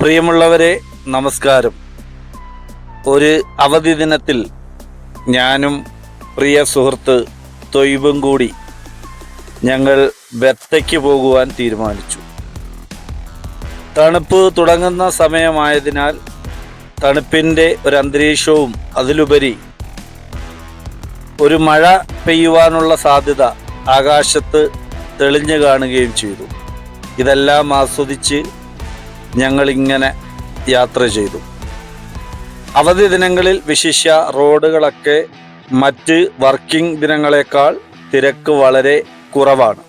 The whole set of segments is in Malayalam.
പ്രിയമുള്ളവരെ നമസ്കാരം. ഒരു അവധി ദിനത്തിൽ ഞാനും പ്രിയ സുഹൃത്ത് തൊയ്ബും കൂടി ഞങ്ങൾ ബത്തയ്ക്ക് പോകുവാൻ തീരുമാനിച്ചു. തണുപ്പ് തുടങ്ങുന്ന സമയമായതിനാൽ തണുപ്പിന്റെ ഒരു അന്തരീക്ഷവും അതിലുപരി ഒരു മഴ പെയ്യുവാനുള്ള സാധ്യത ആകാശത്ത് തെളിഞ്ഞു കാണുകയും ചെയ്തു. ഇതെല്ലാം ആസ്വദിച്ച് ഞങ്ങളിങ്ങനെ യാത്ര ചെയ്തു. അവധി ദിനങ്ങളിൽ വിശിഷ്യ റോഡുകളൊക്കെ മറ്റ് വർക്കിംഗ് ദിനങ്ങളെക്കാൾ തിരക്ക് വളരെ കുറവാണ്.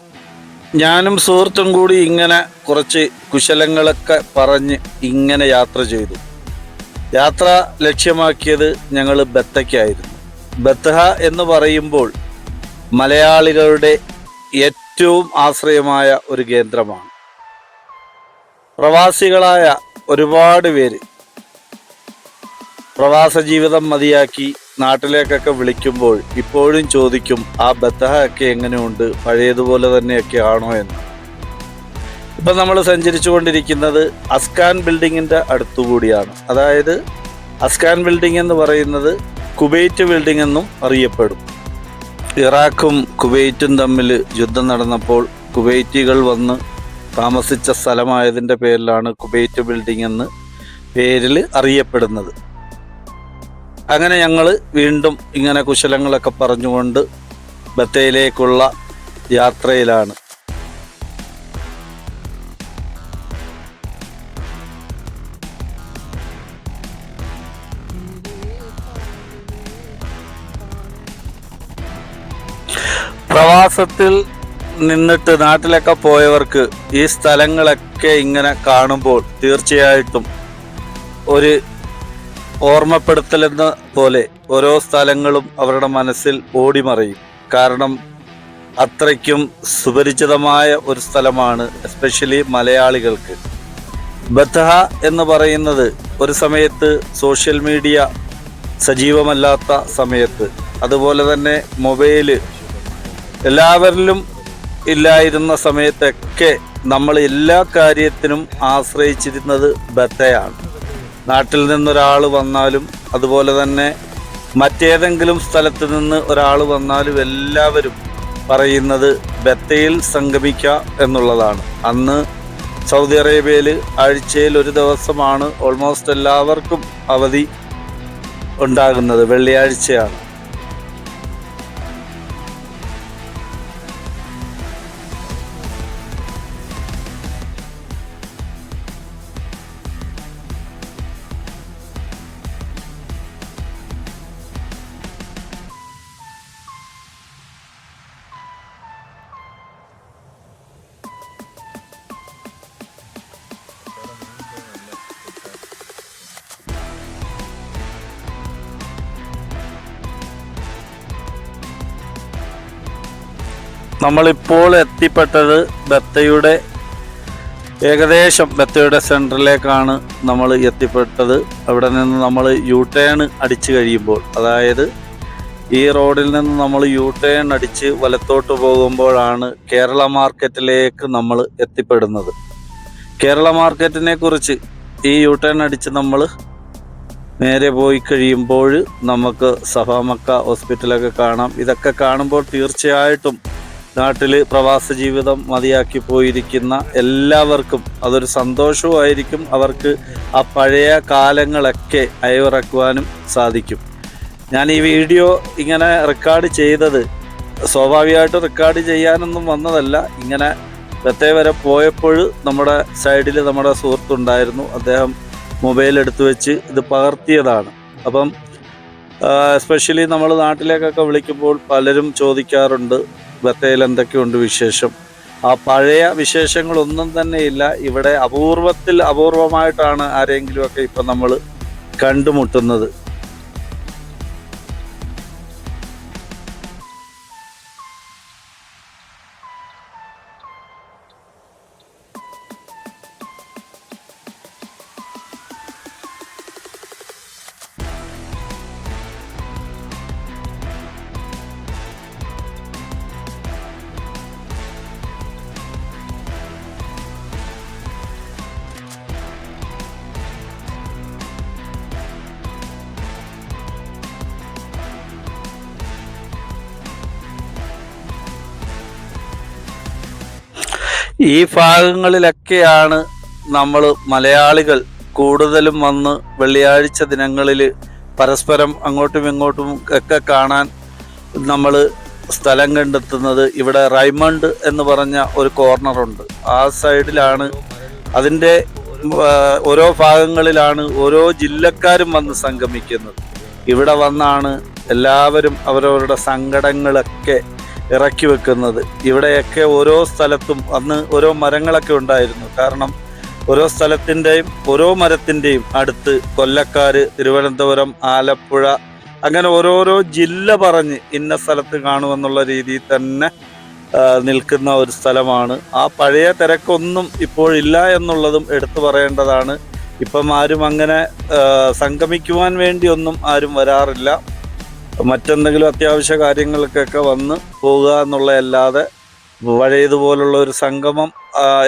ഞാനും സുഹൃത്തും കൂടി ഇങ്ങനെ കുറച്ച് കുശലങ്ങളൊക്കെ പറഞ്ഞ് ഇങ്ങനെ യാത്ര ചെയ്തു. യാത്ര ലക്ഷ്യമാക്കിയത് ഞങ്ങൾ ബത്തയ്ക്കായിരുന്നു. ബത്തഹ എന്ന് പറയുമ്പോൾ മലയാളികളുടെ ഏറ്റവും ആശ്രയമായ ഒരു കേന്ദ്രമാണ്. പ്രവാസികളായ ഒരുപാട് പേര് പ്രവാസ ജീവിതം മതിയാക്കി നാട്ടിലേക്കൊക്കെ വിളിക്കുമ്പോൾ ഇപ്പോഴും ചോദിക്കും ആ ബത്തഹ ഒക്കെ എങ്ങനെയുണ്ട്? പഴയതുപോലെ തന്നെയൊക്കെ ആണോ എന്ന്. ഇപ്പം നമ്മൾ സഞ്ചരിച്ചു കൊണ്ടിരിക്കുന്നത് അസ്കാൻ ബിൽഡിങ്ങിന്റെ അടുത്തുകൂടിയാണ്. അതായത് അസ്കാൻ ബിൽഡിംഗ് എന്ന് പറയുന്നത് കുവൈറ്റ് ബിൽഡിംഗ് എന്നും അറിയപ്പെടും. ഇറാഖും കുവൈറ്റും തമ്മിൽ യുദ്ധം നടന്നപ്പോൾ കുവൈറ്റികൾ വന്ന് താമസിച്ച സ്ഥലമായതിന്റെ പേരിലാണ് കുബേറ്റ് ബിൽഡിംഗ് എന്ന് പേരിൽ അറിയപ്പെടുന്നത്. അങ്ങനെ ഞങ്ങൾ വീണ്ടും ഇങ്ങനെ കുശലങ്ങളൊക്കെ പറഞ്ഞുകൊണ്ട് ബത്തയിലേക്കുള്ള യാത്രയിലാണ്. പ്രവാസത്തിൽ നിന്നിട്ട് നാട്ടിലൊക്കെ പോയവർക്ക് ഈ സ്ഥലങ്ങളൊക്കെ ഇങ്ങനെ കാണുമ്പോൾ തീർച്ചയായിട്ടും ഒരു ഓർമ്മപ്പെടുത്തലെന്ന പോലെ ഓരോ സ്ഥലങ്ങളും അവരുടെ മനസ്സിൽ ഓടിമറയും. കാരണം അത്രയ്ക്കും സുപരിചിതമായ ഒരു സ്ഥലമാണ് എസ്പെഷ്യലി മലയാളികൾക്ക്. ബത്തഹ എന്ന് പറയുന്നത് ഒരു സമയത്ത് സോഷ്യൽ മീഡിയ സജീവമല്ലാത്ത സമയത്ത്. അതുപോലെ തന്നെ മൊബൈൽ എല്ലാവരിലും ഇല്ലായിരുന്ന സമയത്തൊക്കെ നമ്മൾ എല്ലാ കാര്യത്തിനും ആശ്രയിച്ചിരുന്നത് ബത്തയാണ്. നാട്ടിൽ നിന്നൊരാൾ വന്നാലും അതുപോലെ തന്നെ മറ്റേതെങ്കിലും സ്ഥലത്ത് നിന്ന് ഒരാൾ വന്നാലും എല്ലാവരും പറയുന്നത് ബത്തയിൽ സംഗമിക്കുക എന്നുള്ളതാണ്. അന്ന് സൗദി അറേബ്യയിൽ ആഴ്ചയിൽ ഒരു ദിവസമാണ് ഓൾമോസ്റ്റ് എല്ലാവർക്കും അവധി ഉണ്ടാകുന്നത് വെള്ളിയാഴ്ചയാണ്. നമ്മളിപ്പോൾ എത്തിപ്പെട്ടത് ബത്തയുടെ ഏകദേശം ബത്തയുടെ സെന്ററിലേക്കാണ് നമ്മൾ എത്തിപ്പെട്ടത്. അവിടെ നിന്ന് നമ്മൾ യു ടേൺ അടിച്ച് കഴിയുമ്പോൾ അതായത് ഈ റോഡിൽ നിന്ന് നമ്മൾ യു ടേൺ അടിച്ച് വലത്തോട്ട് പോകുമ്പോഴാണ് കേരള മാർക്കറ്റിലേക്ക് നമ്മൾ എത്തിപ്പെടുന്നത്. കേരള മാർക്കറ്റിനെ കുറിച്ച് ഈ യു ടേൺ അടിച്ച് നമ്മൾ നേരെ പോയി കഴിയുമ്പോൾ നമുക്ക് സഫാമക്ക ഹോസ്പിറ്റലൊക്കെ കാണാം. ഇതൊക്കെ കാണുമ്പോൾ തീർച്ചയായിട്ടും നാട്ടിൽ പ്രവാസ ജീവിതം മതിയാക്കി പോയിരിക്കുന്ന എല്ലാവർക്കും അതൊരു സന്തോഷവുമായിരിക്കും. അവർക്ക് ആ പഴയ കാലങ്ങളൊക്കെ അയവിറക്കുവാനും സാധിക്കും. ഞാൻ ഈ വീഡിയോ ഇങ്ങനെ റെക്കോർഡ് ചെയ്തത് സ്വാഭാവികമായിട്ട് റെക്കോർഡ് ചെയ്യാനൊന്നും വന്നതല്ല. ഇങ്ങനെ ബത്തേ വരെ പോയപ്പോൾ നമ്മുടെ സൈഡിൽ നമ്മുടെ സുഹൃത്തുണ്ടായിരുന്നു. അദ്ദേഹം മൊബൈൽ എടുത്തു വെച്ച് ഇത് പകർത്തിയതാണ്. അപ്പം എസ്പെഷ്യലി നമ്മൾ നാട്ടിലേക്കൊക്കെ വിളിക്കുമ്പോൾ പലരും ചോദിക്കാറുണ്ട്. ബത്തയിൽ എന്തൊക്കെയുണ്ട് വിശേഷം? ആ പഴയ വിശേഷങ്ങളൊന്നും തന്നെ ഇല്ല. ഇവിടെ അപൂർവത്തിൽ അപൂർവമായിട്ടാണ് ആരെങ്കിലുമൊക്കെ ഇപ്പം നമ്മൾ കണ്ടുമുട്ടുന്നത്. ഈ ഭാഗങ്ങളിലൊക്കെയാണ് നമ്മൾ മലയാളികൾ കൂടുതലും വന്ന് വെള്ളിയാഴ്ച ദിനങ്ങളിൽ പരസ്പരം അങ്ങോട്ടും ഇങ്ങോട്ടും ഒക്കെ കാണാൻ നമ്മൾ സ്ഥലം കണ്ടെത്തുന്നത്. ഇവിടെ റൈമണ്ട് എന്ന് പറഞ്ഞ ഒരു കോർണറുണ്ട് ആ സൈഡിലാണ് അതിന്റെ ഓരോ ഭാഗങ്ങളിലാണ് ഓരോ ജില്ലക്കാരും വന്ന് സംഗമിക്കുന്നത്. ഇവിടെ വന്നാണ് എല്ലാവരും അവരവരുടെ സങ്കടങ്ങളൊക്കെ ഇറക്കി വെക്കുന്നത്. ഇവിടെയൊക്കെ ഓരോ സ്ഥലത്തും അന്ന് ഓരോ മരങ്ങളൊക്കെ ഉണ്ടായിരുന്നു. കാരണം ഓരോ സ്ഥലത്തിന്റെയും ഓരോ മരത്തിന്റെയും അടുത്ത് കൊല്ലക്കാർ തിരുവനന്തപുരം ആലപ്പുഴ അങ്ങനെ ഓരോരോ ജില്ല പറഞ്ഞ് ഇന്ന സ്ഥലത്ത് കാണുമെന്നുള്ള രീതിയിൽ തന്നെ നിൽക്കുന്ന ഒരു സ്ഥലമാണ്. ആ പഴയ തിരക്കൊന്നും ഇപ്പോഴില്ല എന്നുള്ളതും എടുത്തു പറയേണ്ടതാണ്. ഇപ്പം ആരും അങ്ങനെ സംഗമിക്കുവാൻ വേണ്ടിയൊന്നും ആരും വരാറില്ല. മറ്റെന്തെങ്കിലും അത്യാവശ്യ കാര്യങ്ങൾക്കൊക്കെ വന്ന് പോകുക എന്നുള്ളതല്ലാതെ പഴയതുപോലുള്ള ഒരു സംഗമം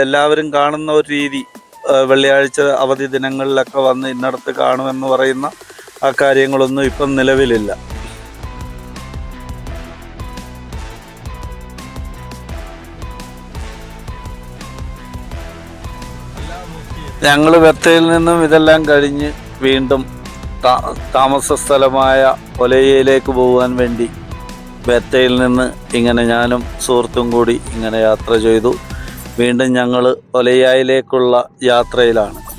എല്ലാവരും കാണുന്ന ഒരു രീതി വെള്ളിയാഴ്ച അവധി ദിനങ്ങളിലൊക്കെ വന്ന് ഇന്നടത്ത് കാണുമെന്ന് പറയുന്ന ആ കാര്യങ്ങളൊന്നും ഇപ്പം നിലവിലില്ല. ഞങ്ങൾ വെത്തയിൽ നിന്നും ഇതെല്ലാം കഴിഞ്ഞ് വീണ്ടും താമസ സ്ഥലമായ ഒലയയിലേക്ക് പോകാൻ വേണ്ടി ബേത്തയിൽ നിന്ന് ഇങ്ങനെ ഞാനും സുഹൃത്തും കൂടി ഇങ്ങനെ യാത്ര ചെയ്തു. വീണ്ടും ഞങ്ങൾ ഒലയായിലേക്കുള്ള യാത്രയിലാണ്.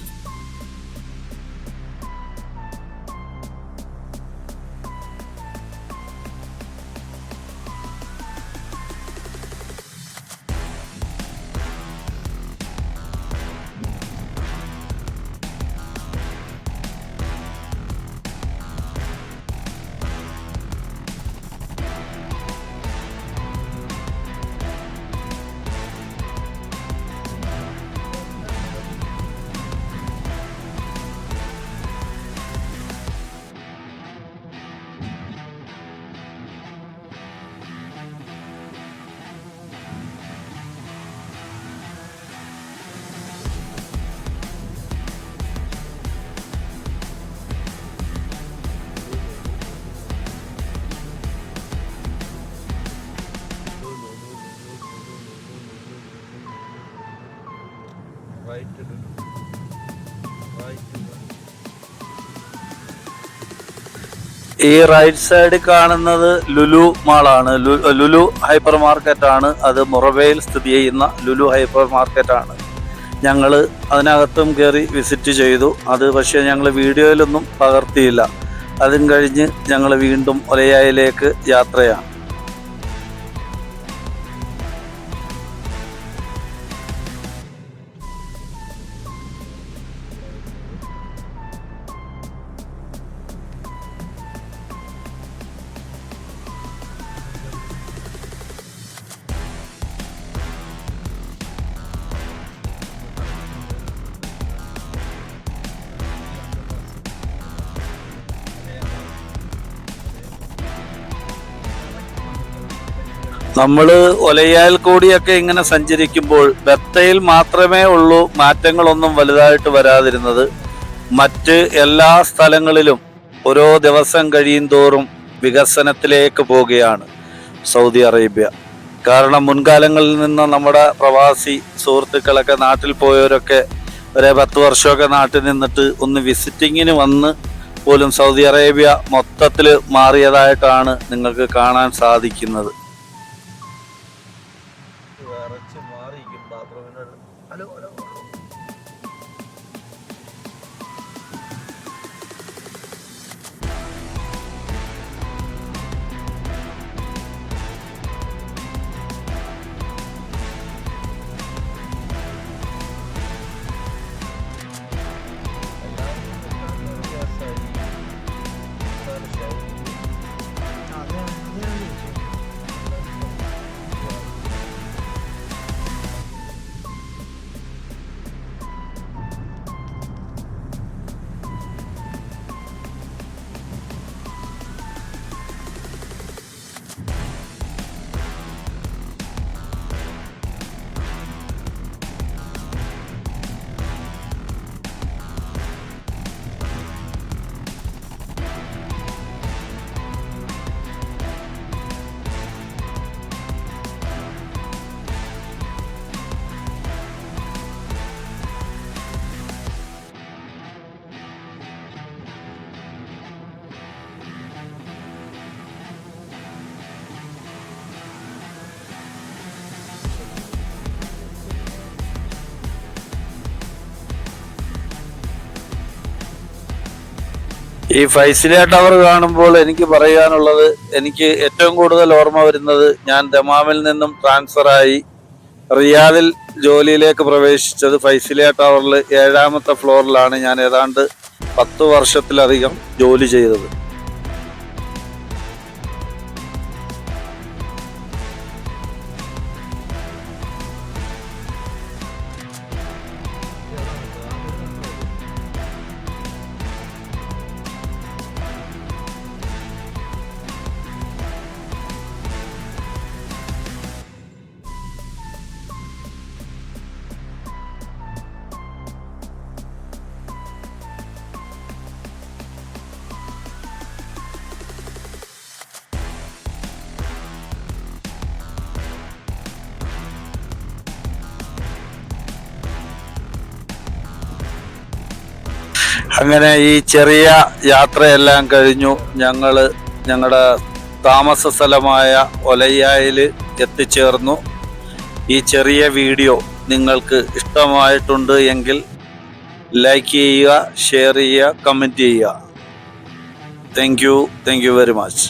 ഈ റൈറ്റ് സൈഡിൽ കാണുന്നത് ലുലു മാളാണ് ലുലു ഹൈപ്പർ ആണ്. അത് മുറബയിൽ സ്ഥിതി ചെയ്യുന്ന ലുലു ഹൈപ്പർ ആണ്. ഞങ്ങൾ അതിനകത്തും കയറി വിസിറ്റ് ചെയ്തു. അത് പക്ഷേ ഞങ്ങൾ വീഡിയോയിലൊന്നും പകർത്തിയില്ല. അതും കഴിഞ്ഞ് ഞങ്ങൾ വീണ്ടും ഒലയായിലേക്ക് യാത്രയാണ്. നമ്മൾ ഒലയാൽ കൂടിയൊക്കെ ഇങ്ങനെ സഞ്ചരിക്കുമ്പോൾ ബത്തയിൽ മാത്രമേ ഉള്ളൂ മാറ്റങ്ങളൊന്നും വലുതായിട്ട് വരാതിരുന്നത്. മറ്റ് എല്ലാ സ്ഥലങ്ങളിലും ഓരോ ദിവസം കഴിയും തോറും വികസനത്തിലേക്ക് പോവുകയാണ് സൗദി അറേബ്യ. കാരണം മുൻകാലങ്ങളിൽ നിന്ന് നമ്മുടെ പ്രവാസി സുഹൃത്തുക്കളൊക്കെ നാട്ടിൽ പോയവരൊക്കെ ഒരു പത്ത് വർഷമൊക്കെ നാട്ടിൽ നിന്നിട്ട് ഒന്ന് വിസിറ്റിങ്ങിന് വന്ന് പോലും സൗദി അറേബ്യ മൊത്തത്തിൽ മാറിയതായിട്ടാണ് നിങ്ങൾക്ക് കാണാൻ സാധിക്കുന്നത്. ഈ ഫൈസിലെ ടവർ കാണുമ്പോൾ എനിക്ക് പറയാനുള്ളത് എനിക്ക് ഏറ്റവും കൂടുതൽ ഓർമ്മ വരുന്നത് ഞാൻ ദമാമിൽ നിന്നും ട്രാൻസ്ഫറായി റിയാദിൽ ജോലിയിലേക്ക് പ്രവേശിച്ചത് ഫൈസിലെ ടവറിൽ ഏഴാമത്തെ ഫ്ലോറിലാണ് ഞാൻ ഏതാണ്ട് പത്ത് വർഷത്തിലധികം ജോലി ചെയ്തത്. അങ്ങനെ ഈ ചെറിയ യാത്രയെല്ലാം കഴിഞ്ഞു. ഞങ്ങൾ ഞങ്ങളുടെ താമസ സ്ഥലമായ ഒലയ്യായിൽ എത്തിച്ചേർന്നു. ഈ ചെറിയ വീഡിയോ നിങ്ങൾക്ക് ഇഷ്ടമായിട്ടുണ്ട് എങ്കിൽ ലൈക്ക് ചെയ്യുക ഷെയർ ചെയ്യുക കമന്റ് ചെയ്യുക. Thank you thank you very much